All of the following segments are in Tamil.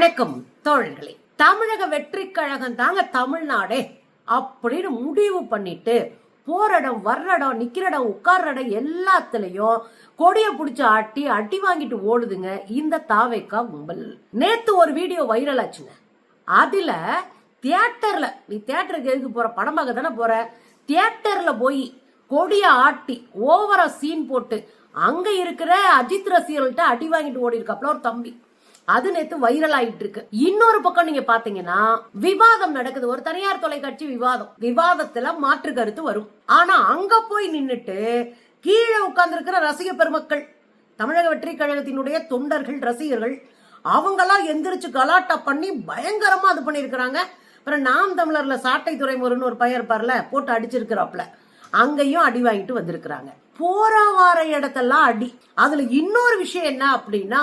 வணக்கம் தோழர்களே. தமிழக வெற்றி கழகம் தாங்க தமிழ்நாடே அப்படின்னு முடிவு பண்ணிட்டு போறடம் வர்றடம் நிக்கிறடம் உட்கார்றடம் எல்லாத்துலயும் கொடிய பிடிச்சி ஆட்டி அடி வாங்கிட்டு ஓடுதுங்க இந்த தாவைக்கா கும்பல். நேத்து ஒரு வீடியோ வைரல் ஆச்சுங்க. அதுல தியேட்டர்ல நீ தியேட்டருக்கு எதுக்கு போற? படம் பார்க்க தானே போற? தியேட்டர்ல போய் கொடிய ஆட்டி ஓவரா சீன் போட்டு அங்க இருக்கிற அஜித் ரசிகர்கள்ட்ட அடி வாங்கிட்டு ஓடி இருக்காப்ல ஒரு தம்பி. அது நேத்து வைரல் ஆயிட்டு இருக்கு இன்னொரு பக்கம் நீங்க பாத்தீங்கன்னா விவாதம் நடக்குது. ஒரு தனியார் தொலைக்காட்சி விவாதம். விவாதத்துல மாற்று கருத்து வரும். ஆனா அங்க போய் நின்னுட்டு கீழே உட்கார்ந்துருக்கிற ரசிக பெருமக்கள் தமிழக வெற்றி கழகத்தினுடைய தொண்டர்கள் ரசிகர்கள் அவங்கெல்லாம் எந்திரிச்சு கலாட்டா பண்ணி பயங்கரமா அது பண்ணிருக்கிறாங்க அப்புறம் நாம் தமிழர்ல சாட்டை துறைமுருன்னு ஒரு பையன் இருப்பார்ல போட்டு அடிச்சிருக்கிறாப்ல அங்கேயும் அடி வாங்கிட்டு வந்திருக்கிறாங்க. போற வார இடத்தெல்லாம் அடி. அதுல இன்னொரு விஷயம் என்ன அப்படின்னா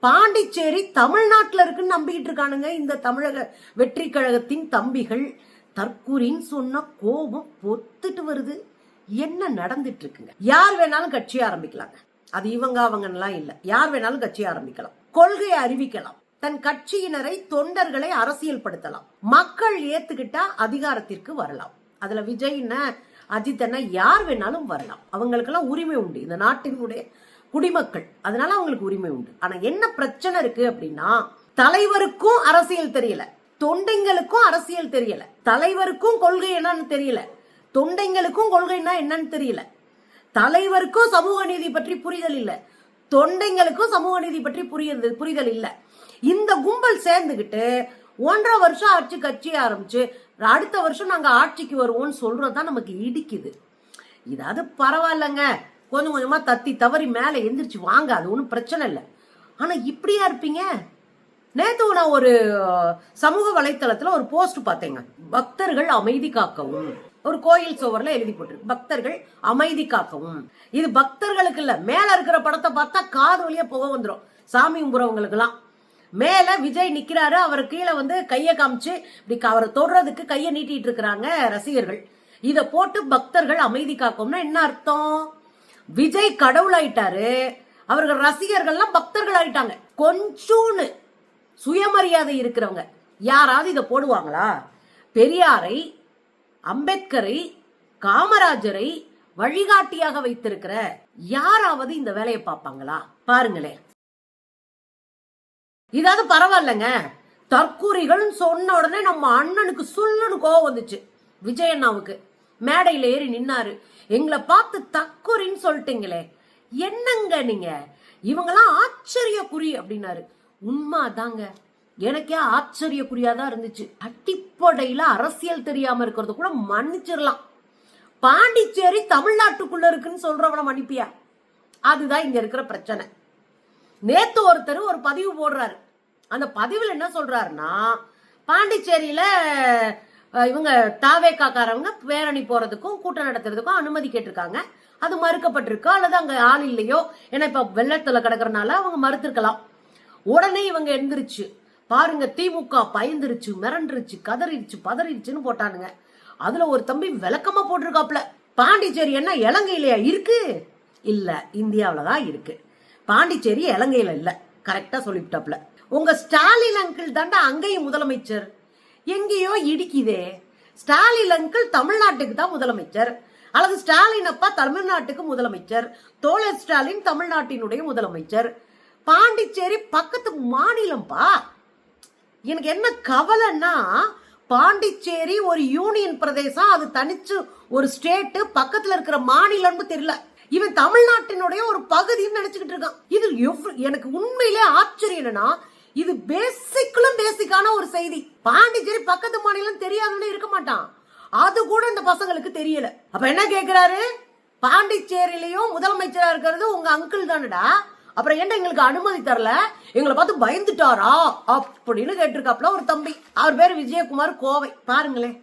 பாண்டிச்சேரி தமிழ்நாட்டில் இருக்குன்னு நம்பிக்கிட்டு இருக்கானுங்க. இந்த தமிழக வெற்றி கழகத்தின் தம்பிகள் தற்கூரின்னு சொன்ன கோபம் பொத்துட்டு வருது. என்ன நடந்துட்டு இருக்குங்க? யார் வேணாலும் கட்சி ஆரம்பிக்கலாங்க. அது இவங்க அவங்கலாம் இல்ல. யார் வேணாலும் கட்சி ஆரம்பிக்கலாம். கொள்கையை அறிவிக்கலாம். தன் கட்சியினரை தொண்டர்களை அரசியல்படுத்தலாம். மக்கள் ஏத்துக்கிட்டா அதிகாரத்திற்கு வரலாம். அதுல விஜய் என்ன அஜித் என்ன யார் வேணாலும் வரலாம். அவங்களுக்கெல்லாம் உரிமை உண்டு. இந்த நாட்டினுடைய குடிமக்கள். அதனால அவங்களுக்கு உரிமை உண்டு. ஆனா என்ன பிரச்சனை இருக்கு அப்படின்னா தலைவருக்கும் அரசியல் தெரியல. தொண்டைங்களுக்கும் அரசியல் தெரியல. தலைவருக்கும் கொள்கை என்னன்னு தெரியல. தொண்டைங்களுக்கும் கொள்கைன்னா என்னன்னு தெரியல. தலைவருக்கும் சமூக நீதி பற்றி புரிதல் இல்ல. தொண்டைங்களுக்கும் சமூக நீதி பற்றி புரியுது புரிதல் இல்ல. இந்த கும்பல் சேர்ந்துகிட்டு ஒன்றரை வருஷம் ஆட்சி கட்சி ஆரம்பிச்சு அடுத்த வருஷம் நாங்க ஆட்சிக்கு வருவோம்னு சொல்றதுதான் நமக்கு இடிக்குது. இதாவது பரவாயில்லங்க. கொஞ்சம் கொஞ்சமாக தத்தி தவறி மேலே எந்திரிச்சு வாங்க அது ஒன்றும் பிரச்சனை இல்லை. ஆனால் இப்படியா இருப்பீங்க? நேற்று நான் ஒரு சமூக வலைத்தளத்தில் ஒரு போஸ்ட் பார்த்தேங்க. பக்தர்கள் அமைதி காக்கவும். ஒரு கோயில் சுவரில் எழுதி போட்டிருக்கு. பக்தர்கள் அமைதி காக்கவும். இது பக்தர்களுக்கு இல்லை மேலே இருக்கிற படத்தை பார்த்தா காது வழியாக புகை வந்துடும் சாமி கும்புறவங்களுக்கெல்லாம். மேல விஜய் நிக்கிறாரு அவர் கீழே வந்து கையை காமிச்சு இப்படி அவரை தொடுறதுக்கு கையை நீட்டிட்டு இருக்கிறாங்க ரசிகர்கள். இதை போட்டு பக்தர்கள் அமைதி காக்கும்னா என்ன அர்த்தம்? விஜய் கடவுளாயிட்டாரு. அவர்கள் ரசிகர்கள்லாம் பக்தர்கள் ஆயிட்டாங்க. கொஞ்சோன்னு சுயமரியாதை இருக்கிறவங்க. யாராவது இதை போடுவாங்களா? பெரியாரை அம்பேத்கரை காமராஜரை வழிகாட்டியாக வைத்திருக்கிற யாராவது இந்த வேலையை பார்ப்பாங்களா? பாருங்களேன். இதாவது பரவாயில்லைங்க. தற்கூரிகள் சொன்ன உடனே நம்ம அண்ணனுக்கு சொல்லுன்னு கோவம் வந்துச்சு. விஜய் அண்ணாவுக்கு. மேடையில ஏறி நின்னாரு. எங்களை பார்த்து தக்குறின்னு சொல்லிட்டீங்களே என்னங்க நீங்க? இவங்கெல்லாம் ஆச்சரியக்குறி அப்படின்னாரு. உண்மைதாங்க. எனக்கே ஆச்சரியக்குறியாதான் இருந்துச்சு. அடிப்படையில அரசியல் தெரியாம இருக்கிறது கூட மன்னிச்சிடலாம். பாண்டிச்சேரி தமிழ்நாட்டுக்குள்ள இருக்குன்னு சொல்றவன மன்னிப்பியா? அதுதான் இங்க இருக்கிற பிரச்சனை. நேத்து ஒருத்தர் ஒரு பதிவு போடுறாரு. அந்த பதிவுல என்ன சொல்றாருன்னா பாண்டிச்சேரியில இவங்க தாவேக்காக்காரவங்க பேரணி போறதுக்கும் கூட்டம் நடத்துறதுக்கும் அனுமதி கேட்டிருக்காங்க. அது மறுக்கப்பட்டிருக்கோ? அல்லது அங்க ஆள் இல்லையோ? ஏன்னா இப்ப வெள்ளத்துல கிடக்குறனால அவங்க மறுத்திருக்கலாம். உடனே இவங்க எந்திரிச்சு பாருங்க திமுக பயந்துருச்சு மிரண்டுருச்சு கதறிடுச்சு பதறிடுச்சுன்னு போட்டானுங்க. அதுல ஒரு தம்பி விளக்கமா போட்டிருக்காப்ல பாண்டிச்சேரி என்ன இலங்கையிலயா? இருக்கு? இல்ல இந்தியாவில தான் இருக்கு. பாண்டிச்சேரி இலங்கையில இல்ல. கரெக்டா சொல்லிவிட்டாப்ல உங்க ஸ்டாலின் அங்கிள் தாண்டா அங்கேயும் முதலமைச்சர். எங்கேயோ இடிக்குதே. ஸ்டாலின் அங்கிள் தமிழ்நாட்டுக்கு தான் முதலமைச்சர். அல்லது ஸ்டாலின் அப்பா தமிழ்நாட்டுக்கு முதலமைச்சர். தோழர் ஸ்டாலின் தமிழ்நாட்டினுடைய முதலமைச்சர். பாண்டிச்சேரி பக்கத்து மாநிலம்ப்பா எனக்கு என்ன கவலைன்னா பாண்டிச்சேரி ஒரு யூனியன் பிரதேசம் அது தனிச்சு ஒரு ஸ்டேட்டு பக்கத்துல இருக்கிற மாநிலம்னு தெரியல. இவன் தமிழ்நாட்டினுடைய ஒரு பகுதின்னு நினைச்சுக்கிட்டு இருக்கான். இது எவ்வ- எனக்கு உண்மையிலே ஆச்சரியம் என்னன்னா இது பேசிக்கலும் பேசிக்கான ஒரு செய்தி. பாண்டிச்சேரி பக்கத்து மாநிலம் தெரியாதுன்னு இருக்க மாட்டான். அது கூட இந்த பசங்களுக்கு தெரியல. அப்ப என்ன கேக்குறாரு? பாண்டிச்சேரியிலயும் முதலமைச்சரா இருக்கிறது உங்க அங்கிள் தானடா. அப்புறம் என்ன எங்களுக்கு அனுமதி தரல? எங்களை பார்த்து பயந்துட்டாரா? அப்படின்னு கேட்டிருக்காப்ல ஒரு தம்பி. அவர் பேர் விஜயகுமார் கோவை. பாருங்களேன்.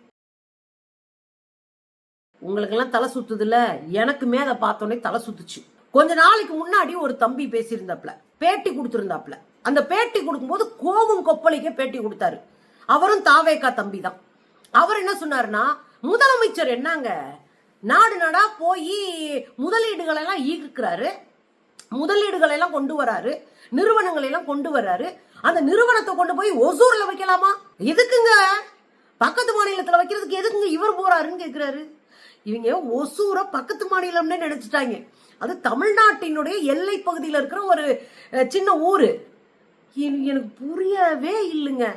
உங்களுக்கெல்லாம் தலை சுத்துதுல? எனக்குமே அதை பார்த்தோன்னே தலை சுத்துச்சு. கொஞ்ச நாளைக்கு முன்னாடி ஒரு தம்பி பேசியிருந்தாப்ல பேட்டி கொடுத்திருந்தாப்ல அந்த பேட்டி கொடுக்கும்போது கோபம் கொப்பளிக்க பேட்டி கொடுத்தாரு. அவரும் தாவேக்கா தம்பி தான் அவர் என்ன சொன்னாருன்னா முதலமைச்சர் என்னங்க? நாடு நாடா போய் முதலீடுகளை எல்லாம் ஈர்க்கிறாரு. முதலீடுகளை எல்லாம் கொண்டு வராரு. நிறுவனங்களை எல்லாம் கொண்டு வராரு. அந்த நிறுவனத்தை கொண்டு போய் ஒசூர்ல வைக்கலாமா? எதுக்குங்க? பக்கத்து மாநிலத்துல வைக்கிறதுக்கு எதுக்குங்க இவர் போறாருன்னு கேக்குறாரு. இவங்க ஒசூரை பக்கத்து மாநிலம்னே நினைச்சிட்டாங்க. அது தமிழ்நாட்டினுடைய எல்லை பகுதியில் இருக்கிற ஒரு சின்ன ஊரு. எனக்கு எனக்கு புரியவே இல்லைங்க.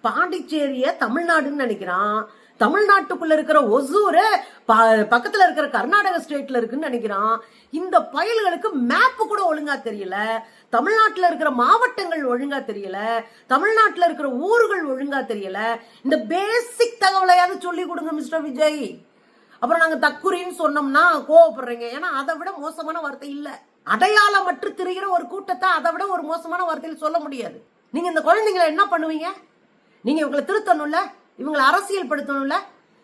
பாண்டிச்சேரிய தமிழ்நாடுன்னு நினைக்கிறான். தமிழ்நாட்டுக்குள்ள இருக்கிற ஒசூரு ப- பக்கத்துல இருக்கிற கர்நாடக ஸ்டேட்ல இருக்குன்னு நினைக்கிறான். இந்த பயல்களுக்கு மேப்பு கூட ஒழுங்கா தெரியல. தமிழ்நாட்டுல இருக்கிற மாவட்டங்கள் ஒழுங்கா தெரியல. தமிழ்நாட்டுல இருக்கிற ஊர்கள் ஒழுங்கா தெரியல. இந்த பேசிக் தகவலையாவது சொல்லி கொடுங்க மிஸ்டர் விஜய். அப்புறம் நாங்க தக்குரின்னு சொன்னோம்னா கோவப்படுறீங்க. ஏன்னா அதை விட மோசமான வார்த்தை இல்லை. அடையாளமற்று திரிகிற ஒரு கூட்டத்தை அதை விட ஒரு மோசமான வார்த்தையில் சொல்ல முடியாது. நீங்கள் இந்த குழந்தைங்களை என்ன பண்ணுவீங்க? நீங்கள் இவங்களை திருத்தணும்ல? இவங்களை அரசியல் படுத்தணும்ல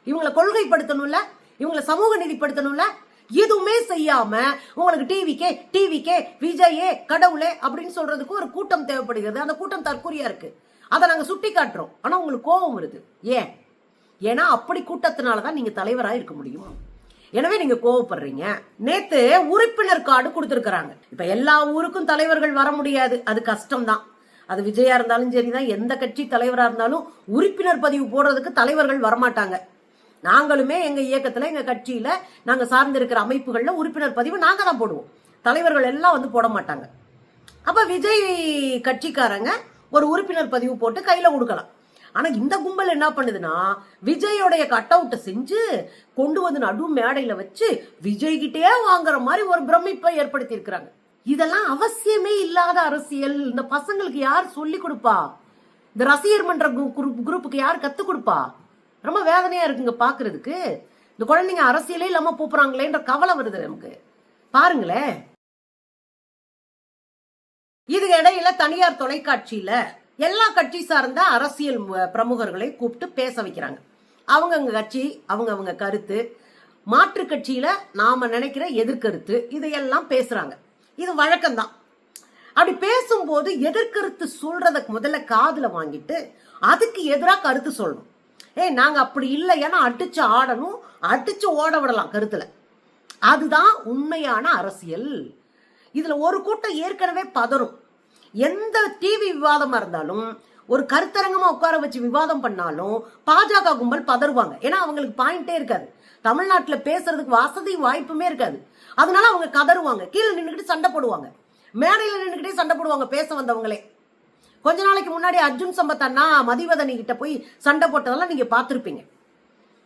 இவங்களை கொள்கைப்படுத்தணும்ல? இவங்களை சமூக நீதிப்படுத்தணும்ல? எதுவுமே செய்யாம உங்களுக்கு டிவிக்கே டிவிக்கே விஜயே கடவுளே அப்படின்னு சொல்றதுக்கு ஒரு கூட்டம் தேவைப்படுகிறது. அந்த கூட்டம் தற்கொலையா இருக்கு. அதை நாங்கள் சுட்டி காட்டுறோம் ஆனால் உங்களுக்கு கோபம் வருது. ஏன்? ஏன்னா அப்படி கூட்டத்தினால தான் நீங்கள் தலைவராக இருக்க முடியும். எனவே நீங்க கோவப்படுறீங்க. நேத்து உறுப்பினர் கார்டு கொடுத்துருக்காங்க இப்ப எல்லா ஊருக்கும் தலைவர்கள் வர முடியாது. அது கஷ்டம்தான். அது விஜயா இருந்தாலும் சரிதான். எந்த கட்சி தலைவரா இருந்தாலும் உறுப்பினர் பதிவு போடுறதுக்கு தலைவர்கள் வரமாட்டாங்க. நாங்களுமே எங்க இயக்கத்துல எங்க கட்சியில நாங்க சார்ந்திருக்கிற அமைப்புகள்ல உறுப்பினர் பதிவு நாங்க தான் போடுவோம். தலைவர்கள் எல்லாம் வந்து போட மாட்டாங்க. அப்ப விஜய் கட்சிக்காரங்க ஒரு உறுப்பினர் பதிவு போட்டு கையில கொடுக்கலாம். ஆனா இந்த கும்பல் என்ன பண்ணுதுன்னா விஜயோடைய கட் அவுட்டை செஞ்சு கொண்டு வந்து நடு மேடையில வச்சு விஜய் கிட்டே வாங்குற மாதிரி ஒரு பிரமிப்பை ஏற்படுத்தி இருக்கிறாங்க இதெல்லாம் அவசியமே இல்லாத அரசியல். இந்த பசங்களுக்கு யார் சொல்லி கொடுப்பா? இந்த ரசிகர் மன்ற குரூப் குரூப்புக்கு யார் கத்து கொடுப்பா? ரொம்ப வேதனையா இருக்குங்க பாக்குறதுக்கு. இந்த குழந்தைங்க அரசியலே இல்லாம போப்புறாங்களேன்ற கவலை வருது நமக்கு. பாருங்களேன். இதுக்கு இடையில தனியார் தொலைக்காட்சியில எல்லா கட்சி சார்ந்த அரசியல் பிரமுகர்களை கூப்பிட்டு பேச வைக்கிறாங்க. அவங்கவுங்க கட்சி அவங்க அவங்க கருத்து மாற்று கட்சியில நாம நினைக்கிற எதிர்கருத்து இதையெல்லாம் பேசுறாங்க. இது வழக்கம்தான். அப்படி பேசும்போது எதிர்கருத்து சொல்றத முதல்ல காதுல வாங்கிட்டு அதுக்கு எதிராக கருத்து சொல்லணும். ஏய் நாங்க அப்படி இல்லை ஏன்னா அடிச்சு ஆடணும் அடிச்சு ஓட விடலாம் கருத்துல. அதுதான் உண்மையான அரசியல். இதுல ஒரு கூட்டம் ஏற்கனவே பதறும். எந்த டிவி விவாதமா இருந்தாலும் ஒரு கருத்தரங்கமா உட்கார வச்சு விவாதம் பண்ணாலும் பாஜக கும்பல் பதறுவாங்க. ஏன்னா அவங்களுக்கு பாயிண்டே இருக்காது. தமிழ்நாட்டில் பேசுறதுக்கு வசதி வாய்ப்புமே இருக்காது. அதனால அவங்க கதறுவாங்க. கீழே நின்றுக்கிட்டு சண்டை போடுவாங்க. மேடையில் நின்றுக்கிட்டே சண்டை போடுவாங்க பேச வந்தவங்களே. கொஞ்ச நாளைக்கு முன்னாடி அர்ஜுன் சம்பத் அண்ணா மதிவதனி கிட்ட போய் சண்டை போட்டதெல்லாம் நீங்க பார்த்துருப்பீங்க.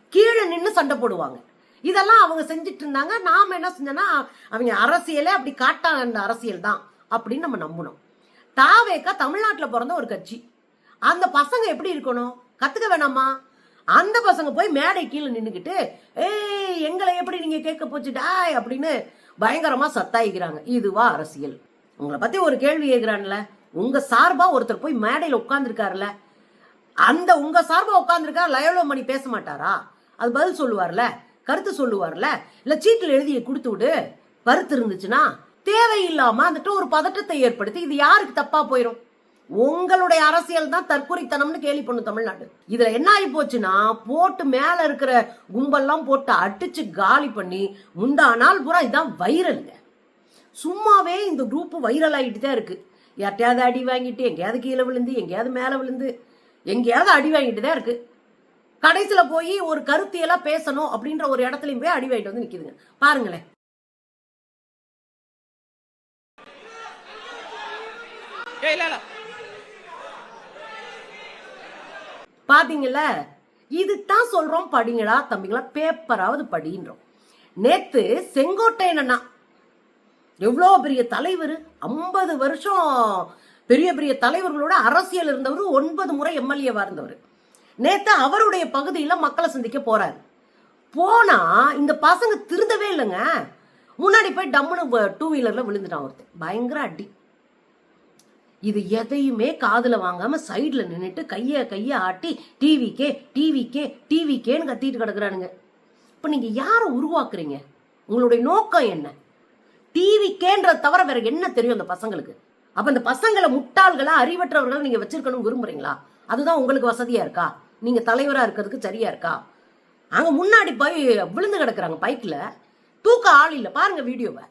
கீழே நின்று சண்டை போடுவாங்க. இதெல்லாம் அவங்க செஞ்சுட்டு இருந்தாங்க. நாம என்ன செஞ்சோன்னா அவங்க அரசியலே அப்படி காட்டா அந்த அரசியல் தான் அப்படின்னு நம்ம நம்பணும். தாவேக்கா தமிழ்நாட்டில் பிறந்த ஒரு கட்சி. அந்த பசங்க எப்படி இருக்கணும்? கத்துக்க வேணாமா? அந்த பசங்க போய் மேடை கீழே நின்றுக்கிட்டு ஏய் எங்களை எப்படி நீங்க கேட்க போச்சுடா அப்படின்னு பயங்கரமா சத்தாயிக்கிறாங்க. இதுவா அரசியல். உங்களை பத்தி ஒரு கேள்வி கேட்கிறான்ல. உங்க சார்பா ஒருத்தர் போய் மேடையில் உட்காந்துருக்காருல அந்த உங்க சார்பா உட்காந்துருக்கார் லயோலோ மணி பேச மாட்டாரா? அது பதில் சொல்லுவார்ல கருத்து சொல்லுவார்ல. இல்ல சீட்டில் எழுதி கொடுத்து விடு. கருத்து இருந்துச்சுன்னா தேவையில்லாம வந்துட்டு ஒரு பதட்டத்தை ஏற்படுத்தி இது யாருக்கு தப்பா போயிடும் உங்களுடைய அரசியல் தான் தற்கொலைத்தனம்னு கேள்வி பண்ணும் தமிழ்நாடு. இதுல என்ன ஆகி போச்சுன்னா போட்டு மேல இருக்கிற கும்பல்லாம் போட்டு அடிச்சு காலி பண்ணி முந்தா நாள் பூரா இதான் வைரலுங்க. சும்மாவே இந்த குரூப் வைரல் ஆகிட்டு தான் இருக்கு. யார்ட்டையாவது அடி வாங்கிட்டு எங்கேயாவது கீழே விழுந்து எங்கேயாவது மேலே விழுந்து எங்கேயாவது அடி வாங்கிட்டு தான் இருக்கு. கடைசியில் போய் ஒரு கருத்தியெல்லாம் பேசணும் அப்படின்ற ஒரு இடத்துலையும் போய் அடி வாங்கிட்டு வந்து நிற்கிதுங்க பாருங்களேன் ஏய் இல்ல இல்ல பாத்தீங்கல்ல இதுதான் சொல்றோம் படிங்களா தம்பிங்களா பேப்பராவது படின்றோம். நேத்து செங்கோட்டையன் எவ்வளோ பெரிய தலைவர்? ஐம்பது வருஷம் பெரிய பெரிய தலைவர்களோட அரசியல் இருந்தவர் ஒன்பது முறை எம்எல்ஏவா இருந்தவர். நேத்து அவருடைய பகுதியில் மக்களை சந்திக்க போறாரு. போனா இந்த பசங்க திருந்தவே இல்லைங்க. முன்னாடி போய் டம்முன்னு டூ வீலர்ல விழுந்துட்டான் ஒருத்தர் பயங்கர அடி. இது எதையுமே காதுல வாங்காம சைடுல நின்றுட்டு கைய கைய ஆட்டி டிவிக்கே டிவிக்கே டிவிக்கேன்னு கத்திட்டு கிடக்குறானுங்க இப்ப நீங்க யாரை உருவாக்குறீங்க உங்களுடைய நோக்கம் என்ன டிவிக்கேன்ற தவிர வேற என்ன தெரியும் அந்த பசங்களுக்கு அப்ப இந்த பசங்களை முட்டாள்களா அறிவற்றவர்களா நீங்க வச்சிருக்கணும் விரும்புறீங்களா அதுதான் உங்களுக்கு வசதியா இருக்கா நீங்க தலைவரா இருக்கிறதுக்கு சரியா இருக்கா அங்க முன்னாடி போய் விழுந்து கிடக்குறாங்க பைக்ல தூக்க ஆள் இல்ல பாருங்க வீடியோவை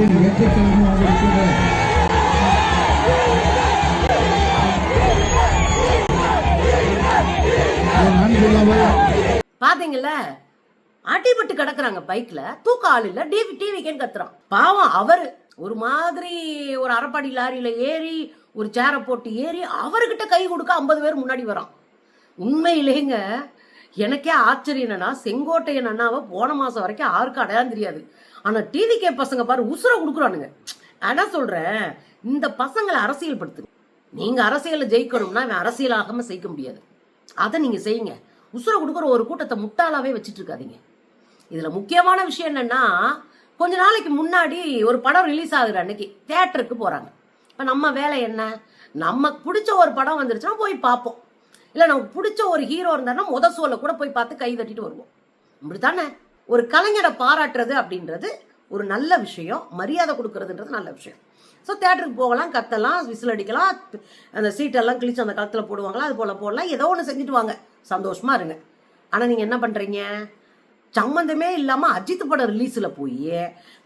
தமிழகத்தின் வெற்றிக்கிழமையாக இருக்கின்ற பாத்தீங்கல்ல? அடிபட்டு கிடக்குறாங்க பைக்ல தூக்க ஆள் இல்ல. டிவி டிவிக்கேன்னு கத்துறான். பாவம் அவரு. ஒரு மாதிரி ஒரு அரப்பாடி லாரியில ஏறி ஒரு சேரை போட்டு ஏறி அவர்கிட்ட கை கொடுக்க ஐம்பது பேர் முன்னாடி வரான். உண்மையிலேங்க எனக்கே ஆச்சரியம் என்னன்னா செங்கோட்டையன் அண்ணாவை போன மாசம் வரைக்கும் யாருக்கும் அடையாளம் தெரியாது. ஆனா டிவிகே பசங்க பாரு உசுர கொடுக்குறானுங்க. அதான் சொல்றேன் இந்த பசங்களை அரசியல் படுத்து நீங்க அரசியல ஜெயிக்கணும்னா இவன் அரசியல் ஆகாம ஜெயிக்க முடியாது. அதை நீங்க செய்யுங்க. உசுர கொடுக்குற ஒரு கூட்டத்தை முட்டாளாவே வச்சிட்டு இருக்காதீங்க இதுல முக்கியமான விஷயம் என்னன்னா கொஞ்ச நாளைக்கு முன்னாடி ஒரு படம் ரிலீஸ் ஆகுற அன்னைக்கு தியேட்டருக்கு போறாங்க. இப்ப நம்ம வேலை என்ன? நமக்கு பிடிச்ச ஒரு படம் வந்துருச்சுன்னா போய் பார்ப்போம். இல்ல நமக்கு பிடிச்ச ஒரு ஹீரோ இருந்தாருன்னா முத சோலை கூட போய் பார்த்து கை தட்டிட்டு வருவோம். இப்படித்தானே? ஒரு கலைஞரை பாராட்டுறது அப்படின்றது ஒரு நல்ல விஷயம் மரியாதை கொடுக்கறதுன்றது நல்ல விஷயம். ஸோ தேட்டருக்கு போகலாம் கத்தலாம் விசில் அடிக்கலாம் அந்த சீட்டெல்லாம் கிழிச்சு அந்த காலத்தில் போடுவாங்களா அது போல் போடலாம் ஏதோ ஒன்று செஞ்சுட்டு வாங்க. சந்தோஷமாக இருங்க. ஆனால் நீங்கள் என்ன பண்ணுறீங்க சம்மந்தமே இல்லாமல் அஜித் படம் ரிலீஸில் போய்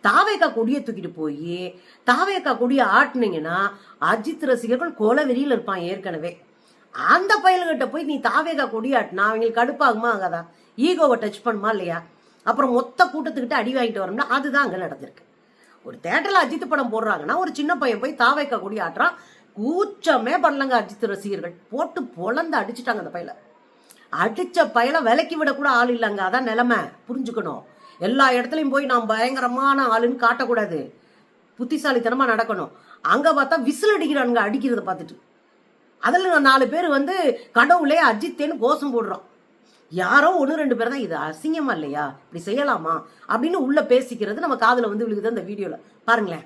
தாவேக்கா கொடியை தூக்கிட்டு போய் தாவேக்கா கொடியை ஆட்டினீங்கன்னா அஜித் ரசிகர்கள் கொலை வெறியில் இருப்பான் ஏற்கனவே. அந்த பயல்கிட்ட போய் நீ தாவேக்கா கொடி ஆட்டினா அவங்களுக்கு கடுப்பாகுமா ஆகாதா? ஈகோவை டச் பண்ணுமா இல்லையா? அப்புறம் மொத்த கூட்டத்துக்கிட்ட அடி வாங்கிட்டு வரணும்னா அதுதான் அங்கே நடந்திருக்கு. ஒரு தேட்டரில் அஜித் படம் போடுறாங்கன்னா ஒரு சின்ன பையன் போய் தாவைக்க கூடிய ஆட்டுறான் கூச்சமே பண்ணலங்க அஜித் ரசிகர்கள். போட்டு பொழந்து அடிச்சிட்டாங்க அந்த பையில அடித்த பயல விலக்கி விடக்கூட ஆள் இல்லைங்க அதான் நிலமை. புரிஞ்சுக்கணும். எல்லா இடத்துலையும் போய் நான் பயங்கரமான ஆளுன்னு காட்டக்கூடாது. புத்திசாலித்தனமாக நடக்கணும். அங்கே பார்த்தா விசில் அடிக்கிறானுங்க அடிக்கிறத பார்த்துட்டு. அதில் நாலு பேர் வந்து கடவுளே அஜித்தேன்னு கோஷம் போடுறோம் யாரோ ஒன்று ரெண்டு பேர் தான். இது அசிங்கமா இல்லையா? இப்படி செய்யலாமா? அப்படின்னு உள்ள பேசிக்கிறது நம்ம காதுல வந்து விழுகுது அந்த வீடியோவில் பாருங்களேன்.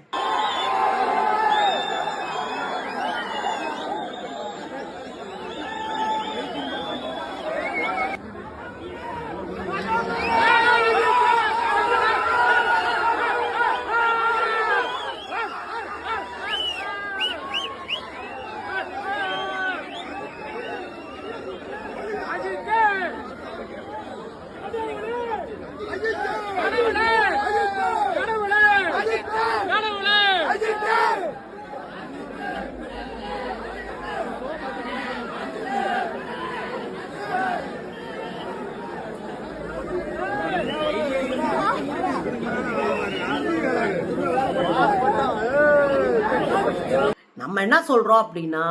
சொல்கிறோம் அப்படின்னா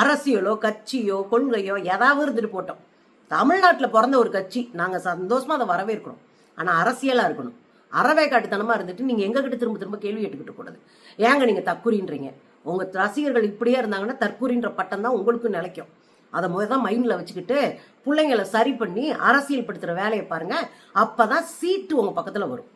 அரசியலோ கட்சியோ கொள்கையோ ஏதாவது இருந்துட்டு போட்டோம். தமிழ்நாட்டில் பிறந்த ஒரு கட்சி நாங்கள் சந்தோஷமா அதை வரவேற்கிறோம். ஆனால் அரசியலாக இருக்கணும். அறவே காட்டுத்தனமாக இருந்துட்டு நீங்கள் எங்ககிட்ட திரும்ப திரும்ப கேள்வி கேட்டுக்கிட்டு கூடாது ஏங்க நீங்கள் தற்கூறின்றீங்க? உங்கள் ரசிகர்கள் இப்படியே இருந்தாங்கன்னா தற்கூறின்ற பட்டம் தான் உங்களுக்கும் நிலைக்கும். அதை முதல் தான் மைண்டில் வச்சுக்கிட்டு பிள்ளைங்களை சரி பண்ணி அரசியல் படுத்துகிற வேலையை பாருங்க. அப்போ தான் சீட்டு உங்கள் பக்கத்தில் வரும்.